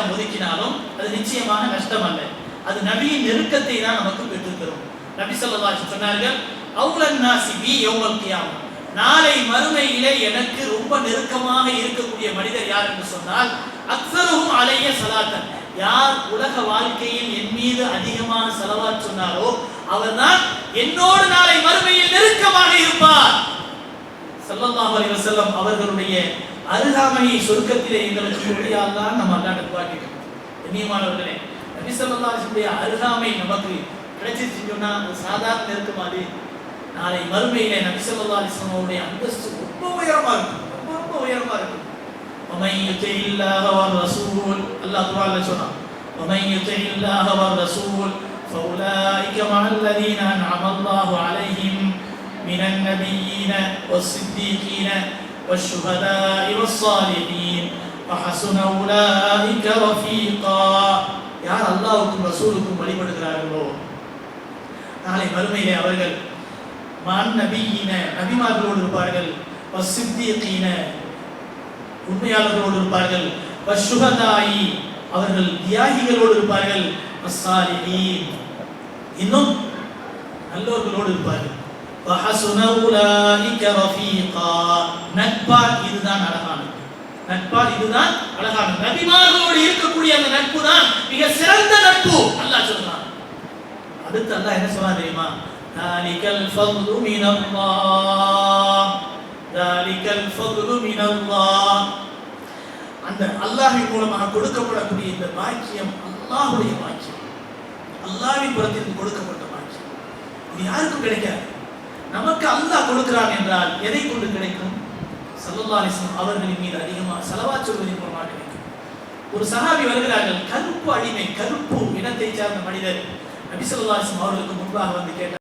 நேரம் ஒதுக்கினாலும் அது நிச்சயமாக நஷ்டம் அல்ல அது நபியின் நெருக்கத்தை தான் நமக்கு பெற்றுத்தரும். நபி ஸல்லல்லாஹு சொன்னார்கள் அவுலன் நாசி பி நாளை மறுமையிலே எனக்கு ரொம்ப நெருக்கமாக இருக்கக்கூடிய மனிதர் யார் என்று சொன்னால் அக்சரும் அலைய சலாத்தன் யார் உலக வாழ்க்கையில் என் மீது அதிகமான செலவா சொன்னாரோ அவர்தான் என்னோடு நாளை மறுமையில் நெருக்கமாக இருப்பார். ஸல்லல்லாஹு அலைஹி அவர்களுடைய அருகாமையை சொர்க்கத்திலே எங்களுக்கு முடியாதான் நம்ம அல்லாட்ட துவாக்கிட்டோம் கண்ணியமானவர்களே நபி ஸல்லல்லாஹு அலைஹி வஸல்லம் அருகாமை நமக்கு கிடைச்சிருச்சுன்னு சொன்னா அது சாதாரண நெருக்கமா அது நாளை மறுமையிலே நபி ஸல்லல்லாஹு அலைஹி வஸல்லம் அவருடைய அந்தஸ்து ரொம்ப உயரமா இருக்கும் ரொம்ப ரொம்ப உயரமா இருக்கும் ومن يطع الله والرسول الله تعالى சொன்னான் ومن يطع الله والرسول فأولئك مع الذين أنعم الله عليهم من النبيين والصديقين والشهداء والصالحين وحسن أولئك رفيقا யார் அல்லாஹ்வுக்கும் ரசூலுக்கும் வழிபடுகிறார்களோ நாளை மறுமையிலே அவர்கள் மான் நபியின நபிமார்களோடு இருப்பார்கள் வசித்தீகீன உண்மையாளர்களோடு இருப்பார்கள் வசுகதாயி அவர்கள் தியாகிகளோடு இருப்பார்கள் வஸ்ஸாலிஹீன் இன்னும் நல்லோர்களோடு இருப்பார்கள் வஹசுன உலாயிக ரஃபீகா நட்பால் இதுதான் அழகானது நட்பால் இதுதான் அழகானது நபிமார்களோடு இருக்கக்கூடிய அந்த நட்பு தான் மிக சிறந்த நட்பு. அல்லாஹ் சொல்றான். அடுத்து அல்லாஹ் என்ன சொல்றான் தெரியுமா? தாலிகல் ஃபض்லு மினல்லாஹ். தாலிகல் ஃபض்லு மினல்லாஹ். அந்த அல்லாஹ்வின் கொடுக்கப்படக்கூடிய இந்த பாக்கியம் அல்லாஹுடைய பாக்கியம். அல்லாஹ்வின் புறத்திலிருந்து கொடுக்கப்பட்ட பாக்கியம். இது யாருக்கும் கிடைக்காது. நமக்கு அல்லாஹ் கொடுக்கிறான் என்றால் எதை கொண்டு கிடைக்கும்? சல்லுல்லாலிஸ்லாம் அவர்களின் மீது அதிகமாக செலவா சொல்வதன் மூலமாக கிடைக்கும். ஒரு சஹாபி வருகிறார்கள் கருப்பு அடிமை கருப்பு இனத்தை சார்ந்த மனிதர். நபி ஸல்லல்லாஹு அவர்களுக்கு முன்பாக வந்து கேட்டார்